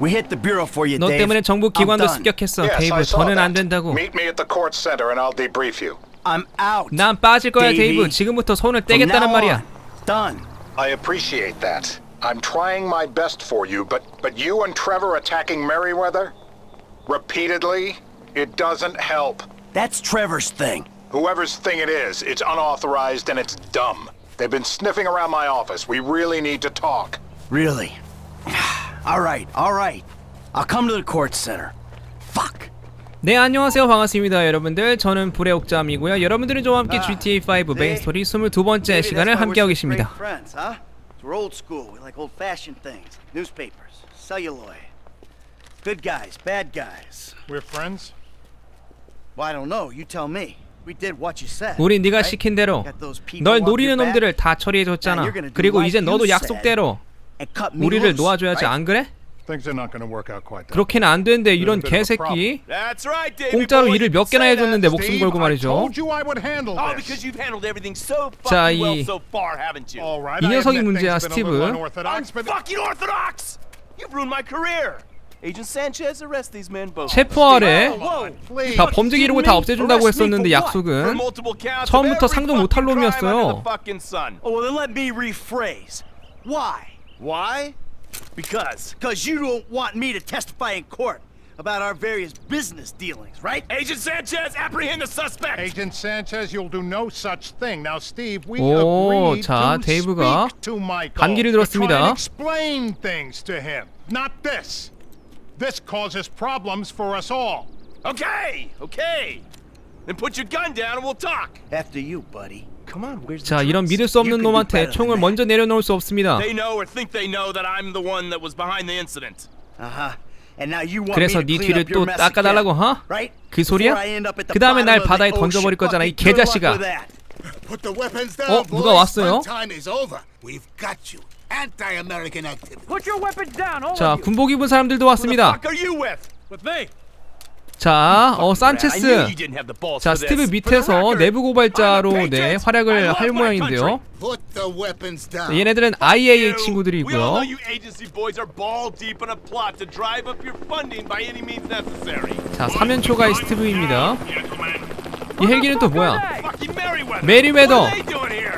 We hit the bureau for you, 너 Dave. 때문에 정부 I'm 기관도 done. 습격했어. Yes, I 데이브, saw 더는 안 that. 된다고. Meet me at the court center and I'll debrief you. I'm out. 난 빠질 거야, Davey. 데이브. 지금부터 손을 From 떼겠다는 now 말이야. on, Done. I appreciate that. I'm trying my best for you, but but you and Trevor attacking Merriweather repeatedly, it doesn't help. That's Trevor's thing. Whoever's thing it is, it's unauthorized and it's dumb. They've been sniffing around my office. We really need to talk. Really? all right, all right. I'll come to the court center. Fuck. 네 안녕하세요 반갑습니다 여러분들 저는 불의 옥잠이고요 여러분들은 저와 함께 아, GTA5 네. 메인 스토리 22번째 시간을 함께하고 계십니다 Friends, huh? We're old school. We like old-fashioned things. Newspapers, celluloid. Good guys, bad guys. We're friends? Well, I don't know. You tell me. We did what you said. 우린 네가? 시킨 대로 Got those people 널 노리는 놈들을 다 처리해줬잖아 그리고 이제 너도 약속대로 우리를 놓아줘야지? 안 그래? Things are not going to work out quite that 그렇게는 안 되는데 이런 개새끼 That's right, David. 공짜로 일을 몇 개나. 해줬는데 목숨 걸고 I 말이죠 told you I would handle Oh, this. because you've handled everything so 자, fucking well 이- so far, haven't you? All right, 이 녀석이 문제야, things have been a little 스티브. unorthodox, but Fucking orthodox! You've ruined my career. Agent Sanchez, arrest these men both. 체포하래 Whoa, please. 다 범죄 기록을 다 없애준다고 했었는데 약속은 multiple counts 처음부터 상도 못할 놈이었어요. under the fucking sun. Oh, well, then let me rephrase. Why? Why? Because Because you don't want me to testify in court about our various business dealings, right? Agent Sanchez, apprehend the suspect. Agent Sanchez, you'll do no such thing. Now, Steve, we 오, agreed 자, to 데이브가 speak to Michael. 반기를 to try 들었습니다. and explain things to him, not this. This causes problems for us all. Okay, okay. Then put your gun down and we'll talk. After you, buddy. Come on, where's 자 이런 믿을 수 없는 놈한테 총을 먼저 내려놓을 수 없습니다 They know or think they know that I'm the one that was behind the incident. Uh-huh. And now you want 그래서 네 clean 뒤를 up your 또 mess 닦아달라고 어? right? 그 소리야? Before I end up at the 그 다음에 날 바다에. 던져버릴 거잖아, 이 개자식아. with that. Put the weapons down, 어, 누가. 왔어요? Fun time is over. We've got you. Anti-American activity. 자 군복 입은 사람들도 왔습니다 자 어 산체스 자 스티브. 밑에서 내부 고발자로 네 활약을 할 모양인데요. 얘네들은. IAA 친구들이고요. 자 3연초가의 스티브입니다 이 헬기는 또 뭐야. 메리웨더.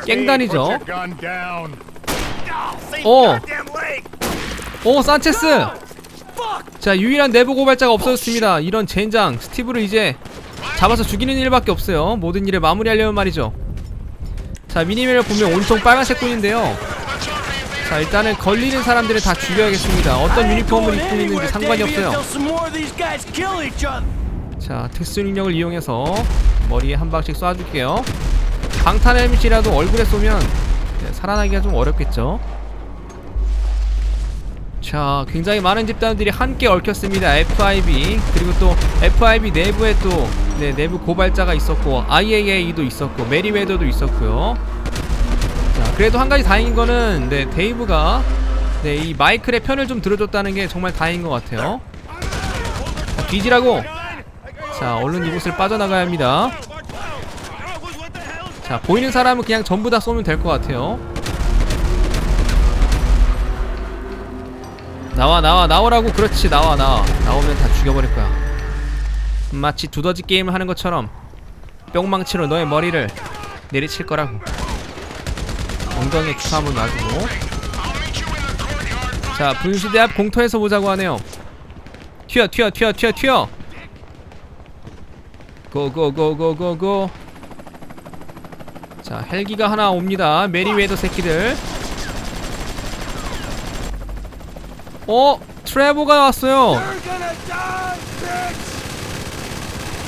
깽단이죠. Oh, 어. 오 산체스 자 유일한 내부 고발자가 없어졌습니다. 이런 젠장 스티브를 이제 잡아서 죽이는 일밖에 없어요. 모든 일을 마무리하려면 말이죠. 자 미니맵을 보면 온통 빨간색 군인데요. 자 일단은 걸리는 사람들은 다 죽여야겠습니다. 어떤 유니폼을 입고 있는지 상관이 없어요. 자 특수 능력을 이용해서 머리에 한 방씩 쏴줄게요. 방탄 헬멧이라도 얼굴에 쏘면 네, 살아나기가 좀 어렵겠죠 자 굉장히 많은 집단들이 함께 얽혔습니다. FIB 그리고 또 FIB 내부에 또 네, 내부 고발자가 있었고 IAA도 있었고 메리웨더도 있었고요. 자 그래도 한 가지 다행인 거는 네 데이브가 네 이 마이클의 편을 좀 들어줬다는 게 정말 다행인 것 같아요. 자, 뒤지라고! 자 얼른 이곳을 빠져나가야 합니다. 자 보이는 사람은 그냥 전부 다 쏘면 될 것 같아요 나와 나와 나오라고 그렇지 나와 나와. 나오면 다 죽여버릴 거야. 마치 두더지 게임을 하는 것처럼 뿅망치로 너의 머리를 내리칠 거라고. 엉덩이에 한번 놔주고. 자 분수대 앞 공터에서 보자고 하네요. 튀어 튀어 튀어 튀어 튀어. 고고고고고고. 자 헬기가 하나 옵니다. 메리웨더 새끼들 어? 트레보가 왔어요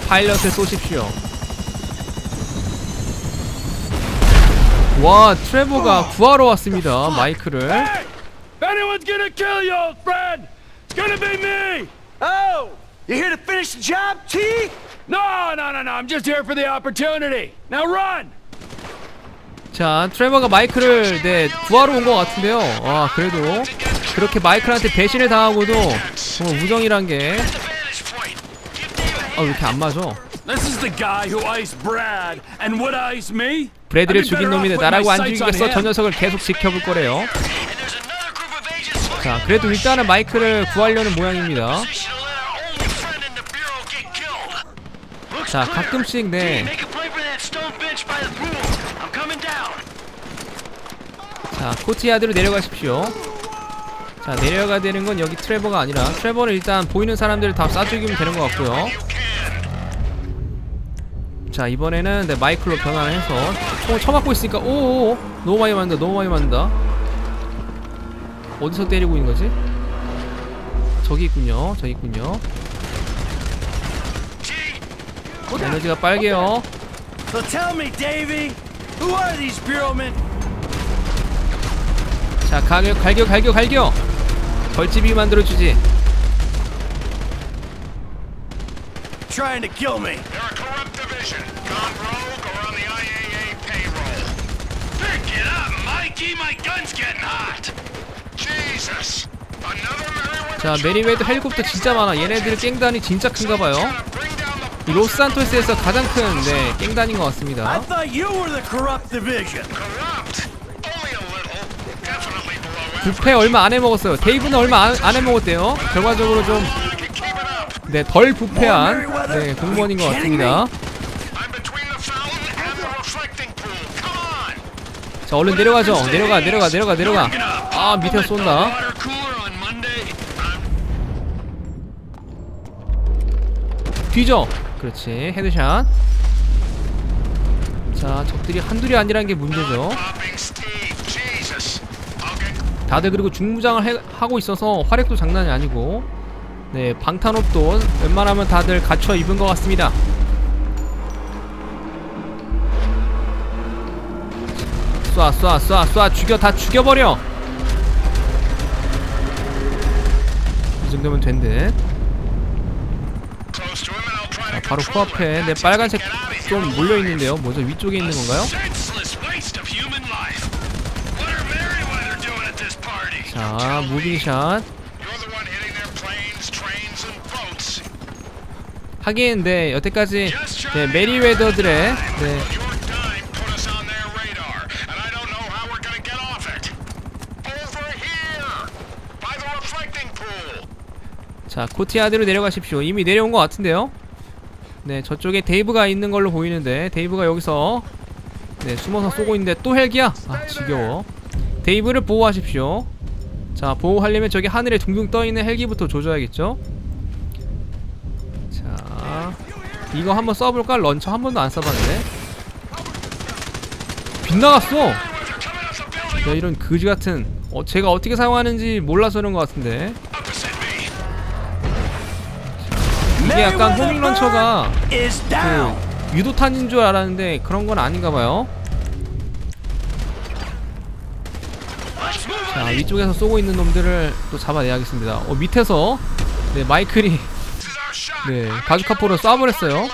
파일럿을 쏘십시오 와 트레보가 구하러 왔습니다 마이크를 If anyone's gonna kill you, old friend, it's gonna be me. Oh, you here to finish the job, T? No, no, no, no. I'm just here for the opportunity. Now run. 자 트레버가 마이크를 네 구하러 온 것 같은데요 와 그래도 그렇게 마이클한테 배신을 당하고도 정말 우정이란 게 아, 왜 이렇게 안 맞아? This is the guy who iced Brad and would ice me. 브래드를 죽인 놈이 with 나라고 안 죽이겠어? 저. 녀석을 계속 지켜볼 거래요. 자 그래도 일단은 마이크를 구하려는 모양입니다 자 가끔씩 네 자, 코트 야드로 내려가십시오. 자, 내려가야 되는 건 여기 트레버가 아니라 트레버는 일단 보이는 사람들을 다쏴 죽이면 되는 것 같고요. 자, 이번에는 네, 마이클로 변환을 해서 어, 쳐맞고 있으니까 오오오 너무 많이 맞는다. 너무 많이 맞는다. 어디서 때리고 있는 거지? 저기 있군요. 저기 있군요. 에너지가 빨개요. 자, 가격, 갈겨, 갈겨, 갈겨. 벌집이 만들어주지. Trying to kill me. They're a corrupt division, gone rogue or on the IAA payroll. Pick it up, Mikey! My gun's getting hot! Jesus! Another Merryweather 자, 메리웨드 헬리콥터 진짜 많아. 얘네들 깽단이 진짜 큰가 봐요. 로스산토스에서 가장 큰 네, 깽단인 것 I 같습니다. thought you were the corrupt division. 부패 얼마 안 해먹었어요. 데이브는 얼마 안, 안 해먹었대요. 결과적으로 좀. 네, 덜 부패한 네, 공무원인 것 같습니다. 자, 얼른 내려가죠. 내려가, 내려가, 내려가, 내려가. 아, 밑에서 쏜다. 뒤져. 그렇지. 헤드샷. 자, 적들이 한둘이 아니라는 게 문제죠. Popping Steve. Jesus. I'll get 다들 그리고 중무장을 해- 하고 있어서 화력도 장난이 아니고. 네 방탄옷도 웬만하면 다들 갖춰 입은 것 같습니다. 쏴 쏴 쏴 쏴 죽여 다 죽여버려! 이 정도면 try to 바로 코앞에 That's 빨간색. 좀 몰려있는데요. 뭐죠? 위쪽에 있는 건가요? 자 무빙샷. 하긴 네 여태까지 네 메리웨더들의 네. 자 코티아드로 내려가십시오 이미 내려온 것 같은데요 네 저쪽에 데이브가 있는 걸로 보이는데 데이브가 여기서 네 숨어서 쏘고 있는데 또 헬기야? 아 지겨워 데이브를 보호하십시오 자 보호하려면 저기 하늘에 둥둥 떠있는 헬기부터 조져야겠죠 자 이거 한번 써볼까? 런처 한 번도 안 써봤는데 빗나갔어 야 이런 그지같은 어, 제가 어떻게 사용하는지 몰라서 그런 것 같은데. 이게 약간 호밍 런처가. 그 유도탄인 줄 알았는데 그런 건 아닌가 봐요. 자 위쪽에서 쏘고 있는 놈들을 또 잡아내야겠습니다. 어 밑에서 네 마이클이. 네 바주카포로 쏴버렸어요.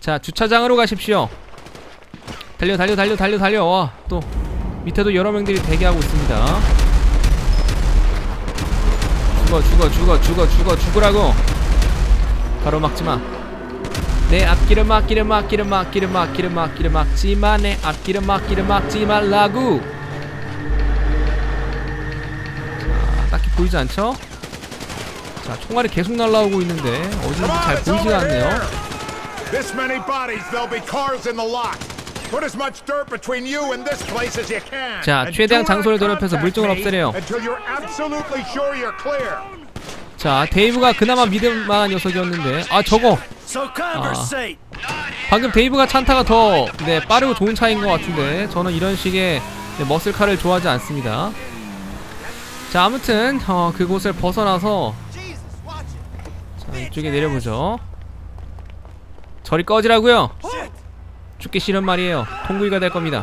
자 주차장으로 가십시오. 달려 달려 달려 달려 달려 와 또 밑에도 여러 명들이 대기하고 있습니다. 죽어 죽어 죽어 죽어 죽어 죽으라고 바로 막지마 내 앞길을 막기를 막기를 막기를 막기를 막기를 막지마 내 앞길을 막기를 막지 말라고 보이지 않죠? 자 총알이 계속 날라오고 있는데 어딘지 잘 보이지가 않네요. This many bodies, there'll be cars in the lot. Put as much dirt between you and this place as you can. 자, 최대한 장소를 더럽혀서 me 없애래요. Until you're absolutely sure you're clear. 자 데이브가 그나마 믿을만한 녀석이었는데 아 저거 conversate. 방금 데이브가 찬타가 더 네, 빠르고 좋은 차인 것 같은데 저는 이런 식의 네, 머슬카를 좋아하지 않습니다. 자 아무튼 어, 그곳을 벗어나서 자 이쪽에 내려보죠. 저리 꺼지라고요. 죽기 싫은 말이에요. 통구이가 될 겁니다.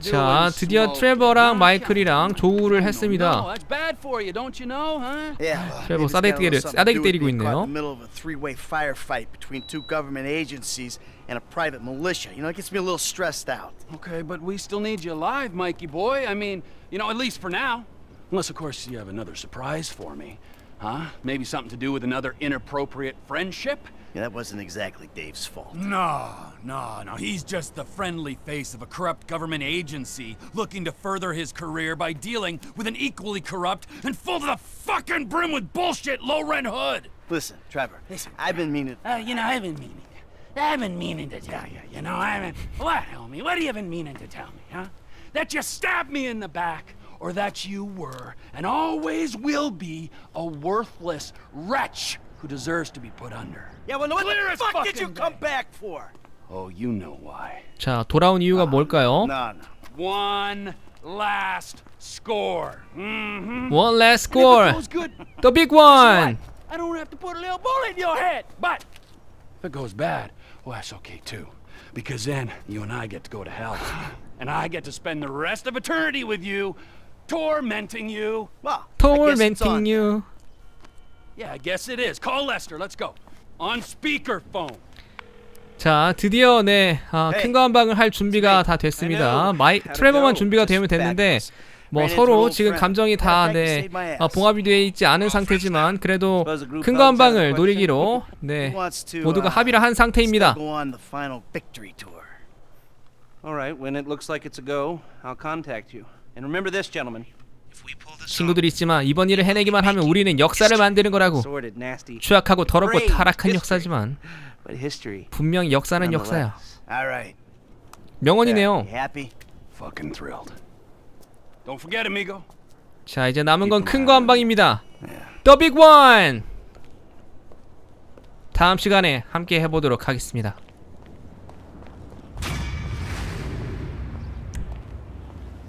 자 드디어 Smoke? 트레버랑 마이클이랑 조우를 No, 했습니다. that's bad for you, don't you know, huh? Yeah, well, 트레버 maybe it's got a 싸대기 little 때리- something 싸대기 to do with 때리고 being caught 있네요. in the middle of a three-way firefight between two government agencies and a private militia. You know, it gets me a little stressed out. Okay, but we still need you alive, Mikey boy. I mean, you know, at least for now. Unless, of course, you have another surprise for me. Huh? Maybe something to do with another inappropriate friendship? Yeah, that wasn't exactly Dave's fault. No, no, no. He's just the friendly face of a corrupt government agency looking to further his career by dealing with an equally corrupt and full to the fucking brim with bullshit low rent hood. Listen, Trevor. Listen. I've been meaning. Uh, you know, I've been meaning. I've been meaning to tell you. You know, I've been. What, homie? What have you been meaning to tell me, huh? That you stabbed me in the back, or that you were and always will be a worthless wretch who deserves to be put under. Yeah, well, what Clear the as fuck did you fucking come day. back for? Oh, you know why. 자, 돌아온 이유가 뭘까요? No, no. One last score. Mm-hmm. One last If score. it goes good, The big guess what? one. I don't have to put a little bullet in your head. But if it goes bad, well, that's okay too. Because then you and I get to go to hell. And I get to spend the rest of eternity with you, tormenting you. Well, I guess it's Tormenting on. you. Yeah, I guess it is. Call Lester. Let's go. On speakerphone. 자, 드디어 네, 아, Hey. 큰거 한 방을 할 준비가 다 됐습니다. 마이 트레버만 준비가 되면 됐는데 뭐 서로 지금 감정이 다 네, 어, 봉합이 되어 있지 않은 상태지만 그래도 큰 거 한 방을 노리기로 네, 모두가 uh, 합의를 한 상태입니다. Go on the final victory tour. All right, when it looks like it's a go, I'll contact you. And remember this, gentlemen. 친구들이 있지만 이번 일을 해내기만 하면 우리는 역사를 만드는 거라고. 추악하고 더럽고 타락한 역사지만. 분명 역사는 역사야. 명언이네요. 자, 이제 남은 건 큰 거 한 방입니다. The Big One. 다음 시간에 함께 해보도록 하겠습니다.